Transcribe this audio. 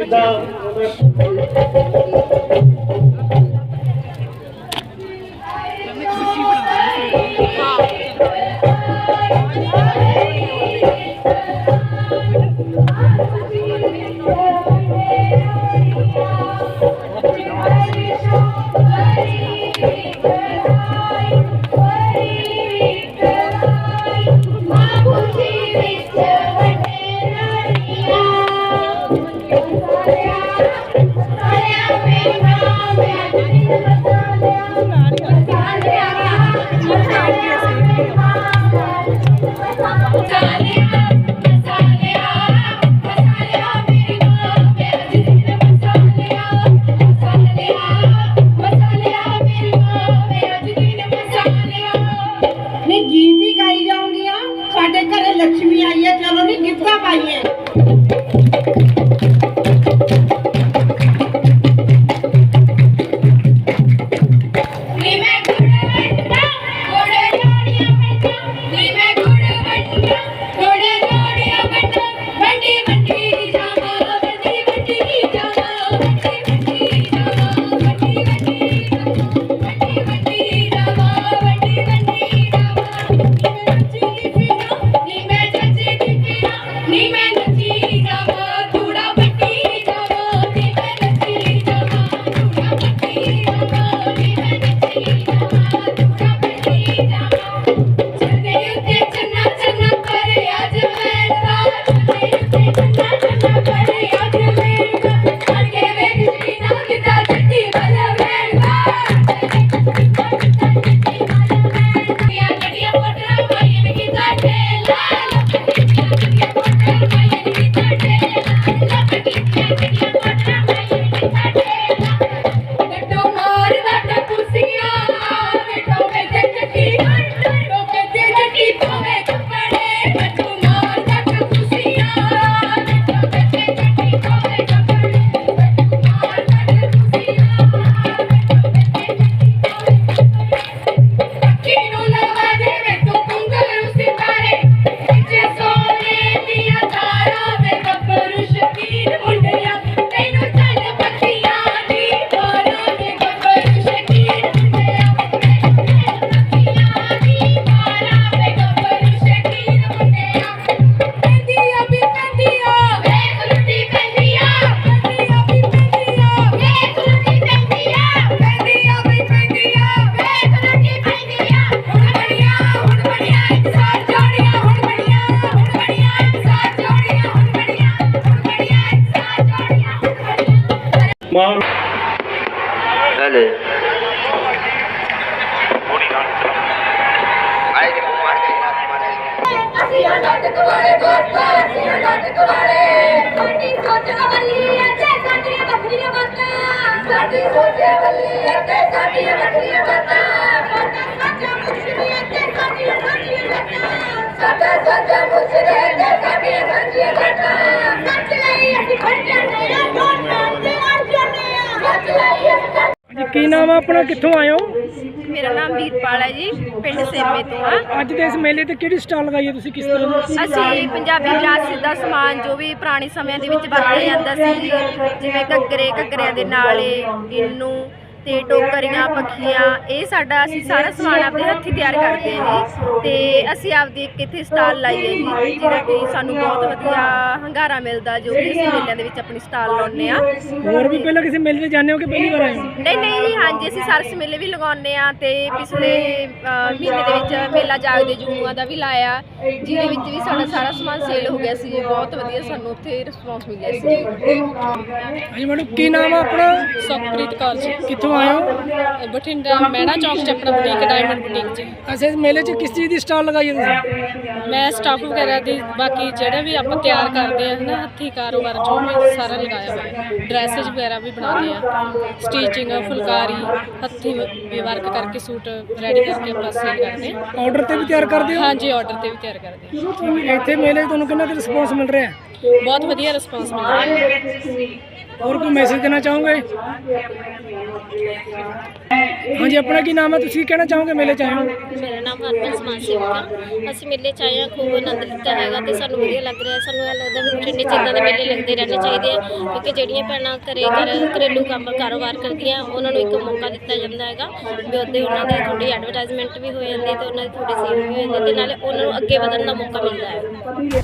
ਜਿੱਦਾਂ ਨਹੀਂ ਅਸੀਂ ਨਾਟਕ ਵਾਲੇ ਦੋਸਤਾਂ ਅਸੀਂ ਨਾਟਕ ਸਾਡੀ ਸੋਚ ਵੱਲੀ ਅਤੇ ਸਾਡੀਆਂ ਵੱਖਰੀਆਂ ਬਾਤਾਂ। ਸਾਡੀ ਸੋਚ ਵੱਲੀ ਅਤੇ ਸਾਡੀਆਂ ਵੱਖਰੀਆਂ ਬਾਤਾਂ। ਸਾਡਾ ਮੁਸ਼ਰੀ ਅਤੇ ਸਾਡੀਆਂ ਸਾਡੀਆਂ ਬਾਤਾਂ। ਸਾਡਾ ਸਾਡਾ ਮੁਸ਼ਰੀ ਅਤੇ ਸਾਡੀਆਂ ਸਾਡੀਆਂ ਬਾਤਾਂ। ਸੱਚ ਲਈ ਅਸੀਂ ਖੜ ਜਾਂਦੇ ਆ ਦੋਨਾਂ ਤੇ ਅੜ ਜਾਂਦੇ ਆ ਸੱਚ ਲਈ ਕੀ ਨਾਮ ਆ ਆਪਣਾ? ਕਿੱਥੋਂ ਆਏ ਹੋ? ਮੇਰਾ ਨਾਮ ਵੀਰਪਾਲ ਹੈ ਜੀ ਪਿੰਡ ਸੇਮੇ ਤੋਂ ਆ। ਅੱਜ ਦੇ ਇਸ ਮੇਲੇ ਤੇ ਕਿਹੜੀ ਸਟਾਲ ਲਗਾਈ ਹੈ ਤੁਸੀਂ ਕਿਸ ਤਰ੍ਹਾਂ ਦੀ? ਅਸੀਂ ਪੰਜਾਬੀ ਵਿਰਾਸਤ ਦਾ ਸਮਾਨ ਜੋ ਵੀ ਪੁਰਾਣੇ ਸਮਿਆਂ ਦੇ ਵਿੱਚ ਵਰਤਿਆ ਜਾਂਦਾ ਸੀ ਜਿਵੇਂ ਘੱਗਰੇ ਘੱਗਰਿਆਂ ਦੇ ਨਾਲੇ ਇਨੂੰ ਤੇ ਟੋਕਰੀਆਂ ਪੱਖੀਆਂ ਇਹ ਸਾਡਾ ਅਸੀਂ ਸਾਰਾ ਸਮਾਨ ਆਪਣੇ ਹੱਥੀਂ ਤਿਆਰ ਕਰਦੇ ਹਾਂ ਜੀ ਤੇ ਅਸੀਂ ਆਪਦੀ ਇੱਕ ਇੱਥੇ ਸਟਾਲ ਲਾਈ ਹੈ ਜੀ ਜਿਹੜਾ ਕਿ ਸਾਨੂੰ ਬਹੁਤ ਵਧੀਆ ਹੰਗਾਰਾ ਮਿਲਦਾ ਜੋ ਕਿ ਅਸੀਂ ਮੇਲਿਆਂ ਦੇ ਵਿੱਚ ਆਪਣੀ ਸਟਾਲ ਲਾਉਂਦੇ ਆ ਹੋਰ ਵੀ ਪਹਿਲਾਂ ਕਿਸੇ ਮੇਲੇ ਤੇ ਜਾਂਦੇ ਹੋ ਕਿ ਪਹਿਲੀ ਵਾਰ ਆਏ ਹੋ? ਨਹੀਂ ਨਹੀਂ ਜੀ ਹਾਂਜੀ ਅਸੀਂ ਸਰਸ ਮੇਲੇ ਵੀ ਲਗਾਉਂਦੇ ਆ ਤੇ ਪਿਛਲੇ ਮਹੀਨੇ ਦੇ ਵਿੱਚ ਮੇਲਾ ਜਾਗਦੇ ਜੂਨੂਆਂ ਦਾ ਵੀ ਲਾਇਆ ਜਿਹਦੇ ਵਿੱਚ ਵੀ ਸਾਡਾ ਸਾਰਾ ਸਮਾਨ ਸੇਲ ਹੋ ਗਿਆ ਸੀ ਜੀ ਬਹੁਤ ਵਧੀਆ ਸਾਨੂੰ ਉੱਥੇ ਰਿਸਪੌਂਸ ਮਿਲਿਆ ਸੀ ਜੀ। ਹਾਂਜੀ ਮੈਡਮ ਕੀ ਨਾਮ ਆ ਆਪਣਾ? ਸੁਖਪ੍ਰੀਤ ਕੌਰ ਜੀ। ਕਿੱਥੋਂ ਆਏ ਹੋ ਬਠਿੰਡਾ ਮਹਿਣਾ ਚੌਕ 'ਚ ਆਪਣਾ ਬੁਟੀਕ ਡਾਇਮੰਡ ਬੁਟੀਕ ਅੱਛਾ ਇਸ ਮੇਲੇ 'ਚ ਕਿਸ ਚੀਜ਼ ਦੀ ਸਟਾਲ ਲਗਾਈ ਹੈ ਤੁਸੀਂ? ਮੈਂ ਸਟਾਫ ਵਗੈਰਾ ਦੀ ਬਾਕੀ ਜਿਹੜੇ ਵੀ ਆਪਾਂ ਤਿਆਰ ਕਰਦੇ ਆ ਨਾ ਹੱਥੀ ਕਾਰੋਬਾਰ ਜੋ ਵੀ ਸਾਰਾ ਲਗਾਇਆ ਹੋਇਆ ਡਰੈਸਸ ਵਗੈਰਾ ਵੀ ਬਣਾਉਂਦੇ ਆ ਸਟੀਚਿੰਗ ਫੁਲਕਾਰੀ ਹੱਥੀ ਵੀ ਵਰਕ ਕਰਕੇ ਸੂਟ ਰੈਡੀ ਕਰਕੇ ਆਪਾਂ ਸੇਲ ਕਰਦੇ ਆ ਆਰਡਰ ਤੇ ਵੀ ਤਿਆਰ ਕਰਦੇ ਹੋ? ਹਾਂਜੀ ਆਰਡਰ ਤੇ ਵੀ ਤਿਆਰ ਕਰਦੇ ਆ ਇੱਥੇ ਮੇਲੇ 'ਚ ਤੁਹਾਨੂੰ ਕਿੰਨਾ ਕੁ ਰਿਸਪੌਂਸ ਮਿਲ ਰਿਹਾ ਹੈ? ਬਹੁਤ ਵਧੀਆ ਰਿਸਪਾਂਸ ਮਿਲ ਰਿਹਾ ਹੈ। ਹੋਰ ਕੋਈ ਮੈਸੇਜ ਦੇਣਾ ਚਾਹੋਗੇ? ਹਾਂਜੀ, ਆਪਣਾ ਕੀ ਨਾਮ ਹੈ? ਤੁਸੀਂ ਕਹਿਣਾ ਚਾਹੋਗੇ ਮੇਲੇ ਚ ਆਏ ਹੋ? ਮੇਰਾ ਨਾਮ ਹਰਮਨ ਸਮਾਜ ਸੇਵਕ ਅਸੀਂ ਮੇਲੇ ਚ ਆਏ ਹਾਂ, ਖੂਬ ਆਨੰਦ ਲਿੱਤਾ ਹੈਗਾ ਤੇ ਸਾਨੂੰ ਵਧੀਆ ਲੱਗ ਰਿਹਾ। ਸਾਨੂੰ ਇਹ ਲੱਗਦਾ ਵੀ ਬਠਿੰਡੇ 'ਚ ਇੱਦਾਂ ਦੇ ਮੇਲੇ ਲੱਗਦੇ ਰਹਿਣੇ ਚਾਹੀਦੇ ਆ, ਕਿਉਂਕਿ ਜਿਹੜੀਆਂ ਭੈਣਾਂ ਘਰੇ ਘਰ ਘਰੇਲੂ ਕੰਮ, ਕਾਰੋਬਾਰ ਕਰਦੀਆਂ, ਉਹਨਾਂ ਨੂੰ ਇੱਕ ਮੌਕਾ ਦਿੱਤਾ ਜਾਂਦਾ ਹੈਗਾ। ਵੀ ਉਹਦੇ ਉਹਨਾਂ ਦੀ ਥੋੜੀ ਐਡਵਰਟਾਈਜ਼ਮੈਂਟ ਵੀ ਹੋ ਜਾਂਦੀ ਹੈ ਤੇ ਉਹਨਾਂ ਦੀ ਥੋੜੀ ਸੇਲ ਵੀ ਹੋ ਜਾਂਦੀ ਤੇ ਨਾਲੇ ਉਹਨਾਂ ਨੂੰ ਅੱਗੇ ਵਧਣ ਦਾ ਮੌਕਾ ਮਿਲਦਾ ਹੈ।